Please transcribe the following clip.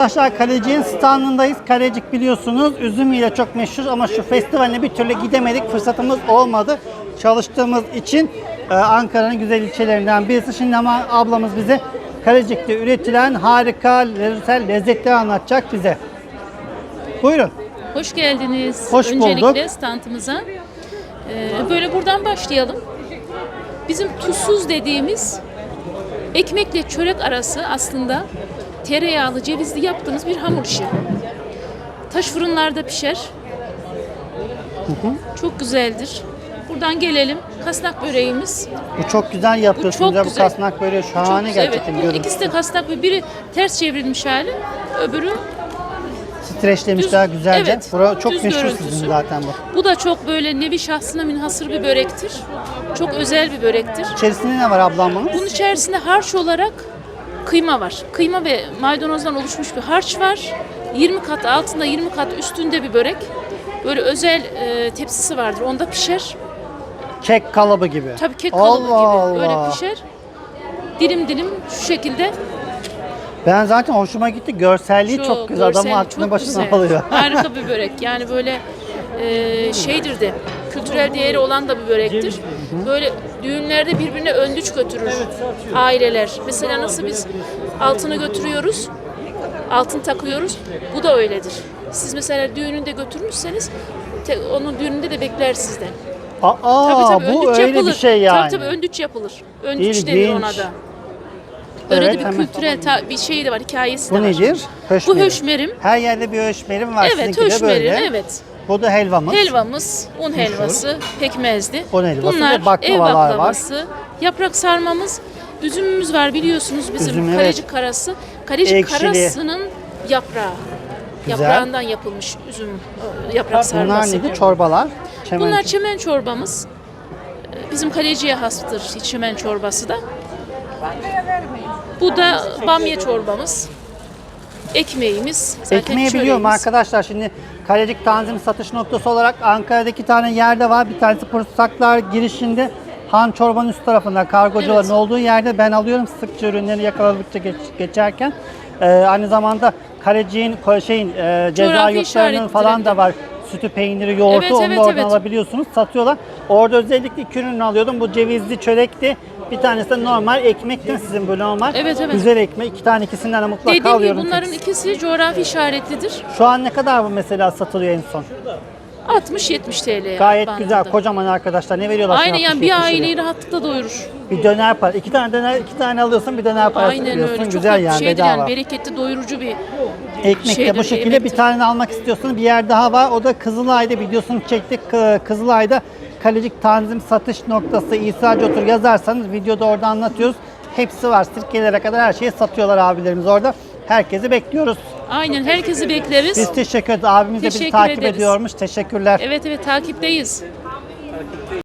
Arkadaşlar Kalecik'in standındayız. Kalecik biliyorsunuz üzümüyle çok meşhur ama şu festivaline bir türlü gidemedik. Fırsatımız olmadı. Çalıştığımız için e, Ankara'nın güzel ilçelerinden birisi. Şimdi ama ablamız bize Kalecik'te üretilen harika lezzet lezzetleri anlatacak bize. Buyurun. Hoş geldiniz. Hoş Öncelikle bulduk. standımıza. Ee, böyle buradan başlayalım. Bizim tuzsuz dediğimiz ekmekle çörek arası aslında tereyağlı, cevizli yaptığımız bir hamur işi. Taş fırınlarda pişer. Çok güzeldir. Buradan gelelim. Kasnak böreğimiz. Bu çok güzel yapıyorsunuz. çok ya. Bu güzel. kasnak böyle şahane Çok güzel, gerçekten evet. Bu görüntüsü. ikisi de kasnak ve biri ters çevrilmiş hali, öbürü Streçlemişler Düz- güzelce. evet, Bura çok meşhur sizin zaten bu. Bu da çok böyle nevi şahsına münhasır bir börektir. Çok özel bir börektir. İçerisinde ne var ablam bunun? Bunun içerisinde harç olarak kıyma var. Kıyma ve maydanozdan oluşmuş bir harç var. 20 kat altında 20 kat üstünde bir börek. Böyle özel e, tepsisi vardır. Onda pişer. Kek kalıbı gibi. Tabii kek kalıbı Allah gibi. Öyle Allah. pişer. Dilim dilim şu şekilde. Ben zaten hoşuma gitti. Görselliği çok, güzel. Adamın görsel, aklını çok başına güzel. alıyor. Harika bir börek. Yani böyle e, şeydir de kültürel değeri olan da bir börektir. Böyle düğünlerde birbirine öndüç götürür aileler. Mesela nasıl biz altını götürüyoruz, altın takıyoruz. Bu da öyledir. Siz mesela düğününde götürmüşseniz te- onun düğününde de bekler sizden. Aa, Tabii tabii bu öyle yapılır. bir şey yani. Tabii tabii öndüç yapılır. Öndüç denir İlginç. ona da. Öyle Evet, de bir hemen. kültürel ta- bir şey de var, hikayesi Bu de var. nedir? Bu Höşmerim. höşmerim. Her yerde bir höşmerim var. Evet, Sizinki de höşmerim, böyle. evet. Bu da helvamız. Helvamız, un helvası, pekmezli. Un helvası Bunlar ve baklavalar ev var. baklavası. Yaprak sarmamız, üzümümüz var biliyorsunuz bizim Üzüm, evet. kalecik karası. Kalecik Ekşili. karasının yaprağı. Güzel. Yaprağından yapılmış üzüm e, yaprak Bunlar sarması. neydi? Çorbalar. Çemen. Bunlar çemen çorbamız. E, Bizim kaleciye hastır çemen çorbası da. Bu da bamya çorbamız. Ekmeğimiz. Zaten Ekmeği biliyorum çöreğimiz. arkadaşlar. Şimdi Kalecik Tanzim satış noktası olarak Ankara'da iki tane yerde var. Bir tanesi Pursaklar girişinde. Han Çorbanın üst tarafında kargocuların Evet. olduğu yerde ben alıyorum sıkça ürünleri yakaladıkça geç- geçerken. Ee, aynı zamanda Kalecik'in ko- şeyin e, ceza yurtlarının falan da var. Sütü, peyniri, yoğurtu Evet, onu evet, da oradan evet. alabiliyorsunuz. Satıyorlar. Orada özellikle iki ürünü alıyordum. Bu cevizli çörekti. Bir tanesi de normal ekmekti sizin böyle normal. Evet, evet. Güzel ekmek. İki tane ikisinden de mutlaka Dediğim gibi alıyorum. bunların ikisi coğrafi işaretlidir. Şu an ne kadar bu mesela satılıyor en son? 60-70 TL. Gayet bandında. güzel, kocaman arkadaşlar. Ne veriyorlar? Aynen sana? yani 60, bir 70 lira? aileyi rahatlıkla doyurur. Bir döner para. İki tane döner, iki tane alıyorsun, bir döner parası Aynen veriyorsun. öyle. Çok Güzel da yani, şeydir bedava. yani bereketli doyurucu bir Ekmek de şeydir, bu şekilde bir yemektir. tane almak istiyorsun. Bir yer daha var. O da Kızılay'da videosunu çektik. Kı- Kızılay'da Kalecik Tanzim satış noktası İsa Cotur yazarsanız videoda orada anlatıyoruz. Hepsi var. Sirkelere kadar her şeyi satıyorlar abilerimiz orada. Herkesi bekliyoruz. Aynen herkesi bekleriz. Biz teşekkür ederiz. Abimiz de bizi Teşekkür takip ederiz. ediyormuş. Teşekkürler. Evet evet takipteyiz.